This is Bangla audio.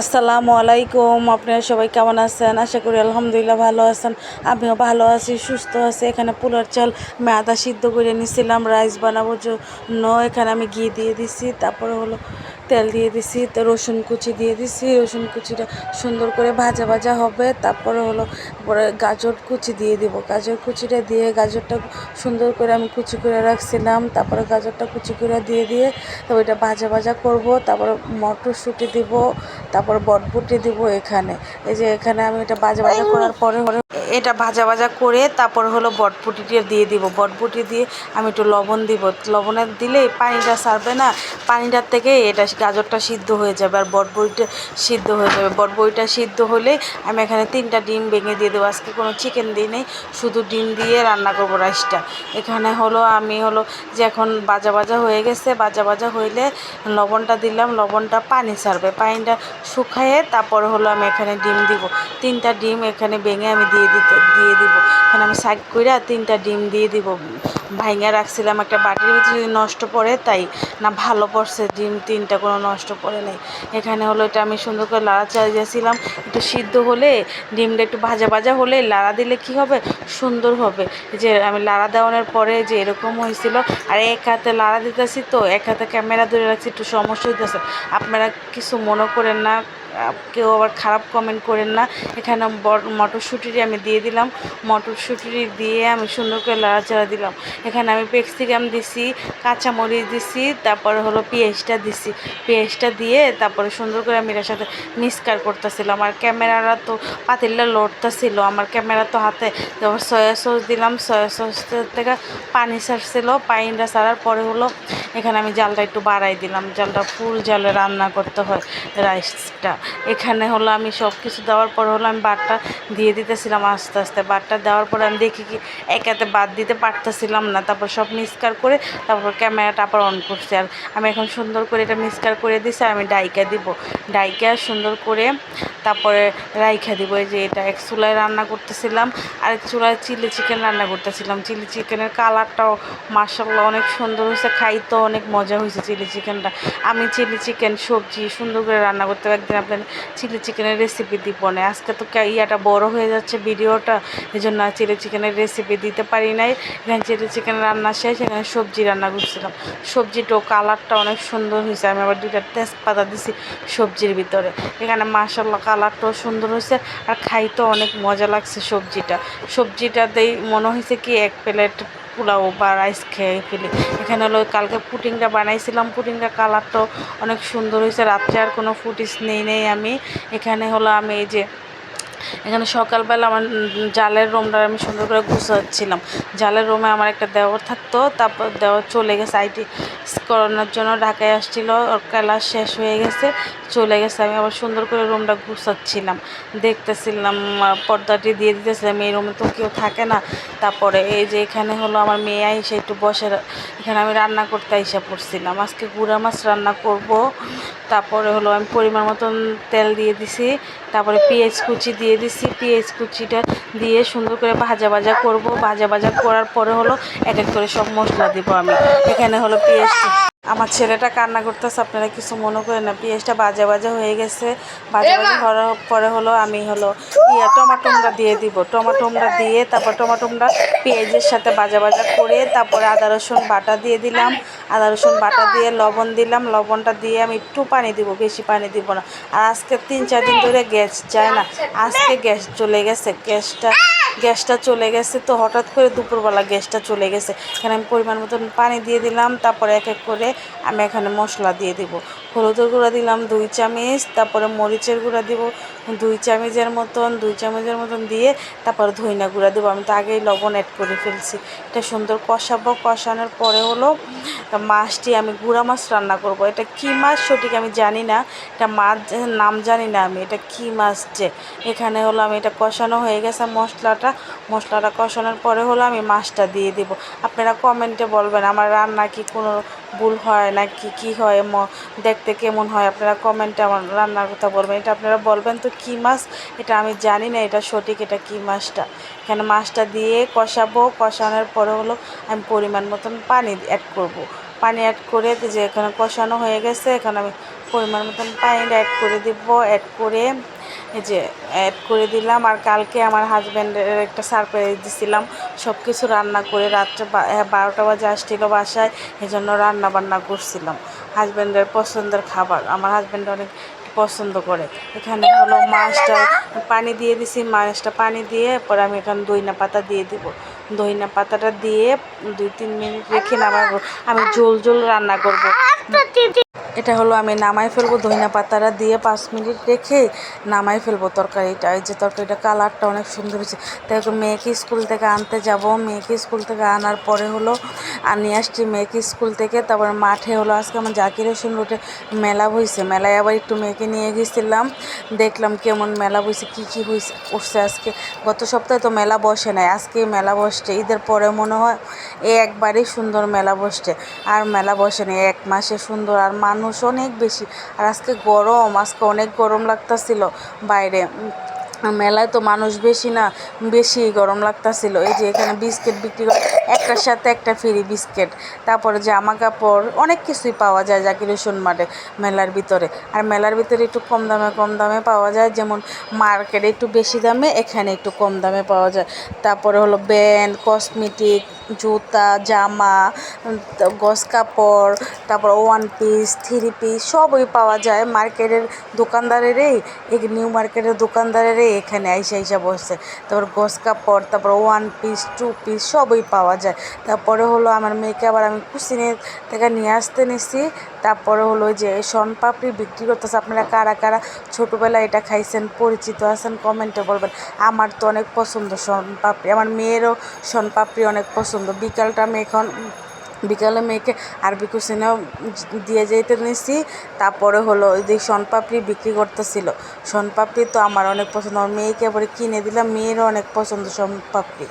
আসসালামু আলাইকুম, আপনারা সবাই কেমন আছেন? আশা করি আলহামদুলিল্লাহ ভালো আছেন। আমিও ভালো আছি, সুস্থ আছি। এখানে পোলার চাল মেয়াদা সিদ্ধ করে নিয়েছিলাম, রাইস বানাবোর জন্য। এখানে আমি ঘি দিয়ে দিছি, তারপরে হলো তেল দিয়ে দিছি রসুন কুচি দিয়ে দিছি। রসুন কুচিটা সুন্দর করে ভাজা ভাজা হবে। তারপরে হলো পরে গাজর কুচি দিয়ে দিব। গাজর কুচিটা দিয়ে গাজরটা সুন্দর করে আমি কুচি করে রাখছিলাম। তারপরে গাজরটা কুচি করে দিয়ে দিয়ে তো ওইটা ভাজা ভাজা করব। তারপরে মটরশুঁটি দিব। তারপর বটবুটি দিব এখানে। এই যে এখানে আমি এটা ভাজা ভাজা করার পরে এটা ভাজা ভাজা করে তারপর হলো বটবুটিটা দিয়ে দিব। বটবুটি দিয়ে আমি একটু লবণ দিব। লবণে দিলে পানিটা সারবে না, পানিটার থেকে এটা গাজরটা সিদ্ধ হয়ে যাবে আর বটবুটিটা সিদ্ধ হয়ে যাবে। বটবুটিটা সিদ্ধ হলে আমি এখানে তিনটা ডিম ভেঙে দিয়ে দেবো। আজকে কোনো চিকেন দিই নেই, শুধু ডিম দিয়ে রান্না করব রাইসটা এখানে হলো আমি হলো যে এখন বাজা বাজা হয়ে গেছে বাজা বাজা হইলে লবণটা দিলাম, লবণটা পানি ছাড়বে পানিটা শুকায়ে তারপর হলো আমি এখানে ডিম দিব। তিনটা ডিম এখানে ভেঙে আমি দিয়ে দিতে দিয়ে দিব। এখানে আমি সাইড করে তিনটা ডিম দিয়ে দিব। ভাইঙা রাখছিলাম একটা বাটির ভিতরে, যদি নষ্ট পড়ে, তাই না ভালো পড়ছে, ডিম তিনটা কোনো নষ্ট পড়ে নাই। এখানে হলো এটা আমি সুন্দর করে লাড়া চাল দিয়েছিলাম একটু সিদ্ধ হলে, ডিমটা একটু ভাজা ভাজা হলে লাড়া দিলে কি হবে? সুন্দর হবে। যে আমি লাড়া দেওয়ানোর পরে যে এরকম হয়েছিল, আর এক হাতে লাড়া দিতেছি তো, এক হাতে ক্যামেরা ধরে রাখছি, একটু সমস্যা হইতেছে। আপনারা কিছু মনে করেন না কেউ আবার খারাপ কমেন্ট করেন না। এখানে বট- মটরশুঁটি আমি দিয়ে দিলাম। মটরশুঁটি দিয়ে আমি সুন্দর করে লাড়াচাড়া দিলাম। এখানে আমি পেক্সিকাম দিছি, কাঁচামরিচ দিছি, তারপরে হলো পেঁয়াজটা দিছি। পেঁয়াজটা দিয়ে তারপরে সুন্দর করে আমি এটার সাথে মিক্সকার করতেছিলাম। আর ক্যামেরাটা তো পাতিলটা লড়তেছিল। আমার ক্যামেরা তো হাতে সয়া সস দিলাম। সয়া সস থেকে পানি সারছিল পানিটা সারার পরে হলো এখানে আমি জালটা একটু বাড়াই দিলাম। জালটা ফুল জালে রান্না করতে হয় রাইসটা। এখানে হলো আমি সব কিছু দেওয়ার পর হলো আমি বাটটা দিয়ে দিতেছিলাম আস্তে আস্তে। বাটটা দেওয়ার পরে আমি দেখি কি একাতে বাদ দিতে পারতেছিলাম না। তারপর সব মিক্সকার করে তারপর ক্যামেরাটা আবার অন করছি। আর আমি এখন সুন্দর করে এটা মিক্সকার করে দিছি আর আমি ডাইকা দিব। ডাইকা সুন্দর করে তারপরে রাইখা দিব। এই যে এটা এক চুলায় রান্না করতেছিলাম। আর এক চুলায় চিলি চিকেন রান্না করতেছিলাম। চিলি চিকেনের কালারটাও মার্শাল্লাহ অনেক সুন্দর হয়েছে খাইতেও। অনেক মজা হয়েছে চিলি চিকেনটা। আমি চিলি চিকেন সবজি সুন্দর করে রান্না করতে। একদিন আপনার চিলি চিকেনের রেসিপি দিব না। আজকে তো ইয়াটা বড় হয়ে যাচ্ছে ভিডিওটা। এই জন্য চিলি চিকেনের রেসিপি দিতে পারি নাই। এখানে চিলি চিকেন রান্না শেষ, এখানে সবজি রান্না করছিলাম। সবজিটাও কালারটা অনেক সুন্দর হয়েছে। আমি আবার দুইটা তেজপাতা দিছি সবজির ভিতরে। এখানে মাসাল্লাহ কালারটাও সুন্দর হয়েছে আর খাইতেও অনেক মজা লাগছে সবজিটা। সবজিটাতেই মনে হয়েছে কি এক প্লেট পোলাও বা রাইস খেয়ে ফেলি। এখানে হলো কালকে পুটিংটা বানাইছিলাম। পুটিংটা কালারটাও অনেক সুন্দর হয়েছে। রাত্রে আর কোনো ফুটিস নেই নেই আমি। এখানে হলো আমি এই যে, এখানে সকালবেলা আমার জালের রুমটা আমি সুন্দর করে গুছাচ্ছিলাম। জালের রুমে আমার একটা দেওয়ার থাকতো, তারপর দেওয়ার চলে গেছে। আইটি করানোর জন্য ঢাকায় আসছিল। ওর ক্লাস শেষ হয়ে গেছে, চলে গেছে। আমি আবার সুন্দর করে রুমটা গুছাচ্ছিলাম। দেখতেছিলাম পর্দাটি দিয়ে দিতেছিলাম, এই রুমে তো কেউ থাকে না। তারপরে এই যে এখানে হলো আমার মেয়ে এসে একটু বসে এখানে আমি রান্না করতে এসে পড়ছিলাম। আজকে গুঁড়া মাছ রান্না করব। তারপরে হলো আমি পরিমাণ মতন তেল দিয়ে দিছি। তারপরে পেঁয়াজ কুচি দিয়ে দিছি। পেঁয়াজ কুচিটা দিয়ে সুন্দর করে ভাজা ভাজা করব। ভাজা ভাজা করার পরে হলো এক এক করে সব মশলা দিব আমি। এখানে হলো পেঁয়াজ আমার ছেলেটা কান্না করতেছে আপনারা কিছু মনে করেন না পেঁয়াজটা ভাজা ভাজা হয়ে গেছে। ভাজা ভাজা হওয়ার পরে হলো আমি হলো ইয়া টমাটোমটা দিয়ে দিব। টমাটোমটা দিয়ে তারপর টমাটোমটা পেঁয়াজের সাথে ভাজা বাজা করে তারপরে আদা রসুন বাটা দিয়ে দিলাম। আদা রসুন বাটা দিয়ে লবণ দিলাম। লবণটা দিয়ে আমি একটু পানি দিব বেশি পানি দিব না। আর আজকে তিন চার দিন ধরে গ্যাস যায় না। আজকে গ্যাস চলে গেছে গ্যাসটা গ্যাসটা চলে গেছে তো হঠাৎ করে দুপুরবেলা গ্যাসটা চলে গেছে। এখানে আমি পরিমাণ মতন পানি দিয়ে দিলাম, তারপরে এক এক করে আমি এখানে মশলা দিয়ে দিব। হলুদের গুঁড়া দিলাম দুই চামচ, তারপরে মরিচের গুঁড়া দিব দুই চামচের মতন, দুই চামচের মতন দিয়ে তারপর ধইনা গুঁড়া দেবো। আমি তো আগেই লবণ অ্যাড করে ফেলছি। এটা সুন্দর কষাবো। কষানোর পরে হলো মাছটি আমি গুঁড়া মাছ রান্না করব। এটা কি মাছ সঠিক আমি জানি না। এটা মাছ নাম জানি না আমি। এটা কি মাছ যে? এখানে হলো আমি এটা কষানো হয়ে গেছে মশলাটা। মশলাটা কষানোর পরে হলো আমি মাছটা দিয়ে দিব। আপনারা কমেন্টে বলবেন, আমার রান্না কি কোনো ভুল হয় না কি কি হয়, ম- দেখতে কেমন হয়, আপনারা কমেন্টে আমার রান্নার কথা বলবেন। এটা আপনারা বলবেন তো কী মাছ? এটা আমি জানি না এটা সঠিক, এটা কী মাছটা? এখানে মাছটা দিয়ে কষাবো, কষানোর পরে হলো আমি পরিমাণ মতন পানি অ্যাড করব। পানি অ্যাড করে যে এখানে কষানো হয়ে গেছে এখানে আমি পরিমাণ মতন পানি অ্যাড করে দিব অ্যাড করে এই যে অ্যাড করে দিলাম। আর কালকে আমার হাজব্যান্ডের একটা সারপ্রাইজ দিছিলাম সব কিছু রান্না করে রাত্রে হ্যাঁ, বারোটা বাজে আসছিল বাসায় এই জন্য রান্না বান্না করছিলাম। হাজব্যান্ডের পছন্দের খাবার আমার হাজব্যান্ড অনেক পছন্দ করে। এখানে হলো মাছটা পানি দিয়ে দিছি মাছটা পানি দিয়ে পরে আমি এখানে দইনা পাতা দিয়ে দিব। দইনা পাতাটা দিয়ে দুই তিন মিনিট রেখে নামাবো। আমি ঝোল ঝোল রান্না করব। এটা হলো আমি নামাই ফেলব ধনিয়া পাতাটা দিয়ে পাঁচ মিনিট রেখে নামাই ফেলব তরকারিটা। এই যে তরকারিটা কালারটা অনেক সুন্দর হয়েছে। তাই মেয়েকে স্কুল থেকে আনতে যাব। মেয়েকে স্কুল থেকে আনার পরে হলো আর নিয়ে আসছি মেয়েকে স্কুল থেকে। তারপর মাঠে হলো আজকে আমার জাকির হোসেন রোডে মেলা বইছে। মেলায় আবার একটু মেয়েকে নিয়ে গেছিলাম। দেখলাম কেমন মেলা বইছে, কী কী হয়েছে উঠছে আজকে। গত সপ্তাহে তো মেলা বসে নাই, আজকে মেলা বসছে। ঈদের পরে মনে হয় এ একবারই সুন্দর মেলা বসছে। আর মেলা বসে নেই, এক মাসে সুন্দর। আর মানুষ অনেক বেশি। আর আজকে গরম, আজকে অনেক গরম লাগতাছিল বাইরে। মেলায় তো মানুষ বেশি না, বেশি গরম লাগতাছিল। এই যে এখানে বিস্কিট বিক্রি করে একটার সাথে একটা ফ্রি বিস্কিট। তারপরে জামা কাপড়, অনেক কিছুই পাওয়া যায় জাকির হোসেন মাঠে মেলার ভিতরে। আর মেলার ভিতরে একটু কম দামে কম দামে পাওয়া যায়। যেমন মার্কেটে একটু বেশি দামে, এখানে একটু কম দামে পাওয়া যায়। তারপরে হলো ব্যান্ড, কসমেটিক জুতা, জামা, গস কাপড়, তারপর ওয়ান পিস থ্রি পিস সবই পাওয়া যায় মার্কেটের দোকানদারেরই এই নিউ মার্কেটের দোকানদারেরই এখানে আইসা আইসা বসছে। তারপর গস কাপড়, তারপর ওয়ান পিস টু পিস সবই পাওয়া যায়। তারপরে হলো আমার মেয়েকে আবার আমি কুসিনে থেকে নিয়ে আসতে নিছি। তারপরে হলো যে শনপাপড়ি বিক্রি করতেছে। আপনারা কারা কারা ছোটোবেলায় এটা খাইছেন, পরিচিত আছেন কমেন্টে বলবেন। আমার তো অনেক পছন্দ শনপাপড়ি আমার মেয়েরও শনপাপড়ি অনেক পছন্দ। বিকালটা আমি এখন বিকালে মেয়েকে আরবি সিনেও দিয়ে যেতে নিছি। তারপরে হলো ওই যে শনপাপড়ি বিক্রি করতেছিল। শনপাপড়ি তো আমার অনেক পছন্দ। আমার মেয়েকে এবারে কিনে দিলাম। মেয়েরও অনেক পছন্দ শনপাপড়ি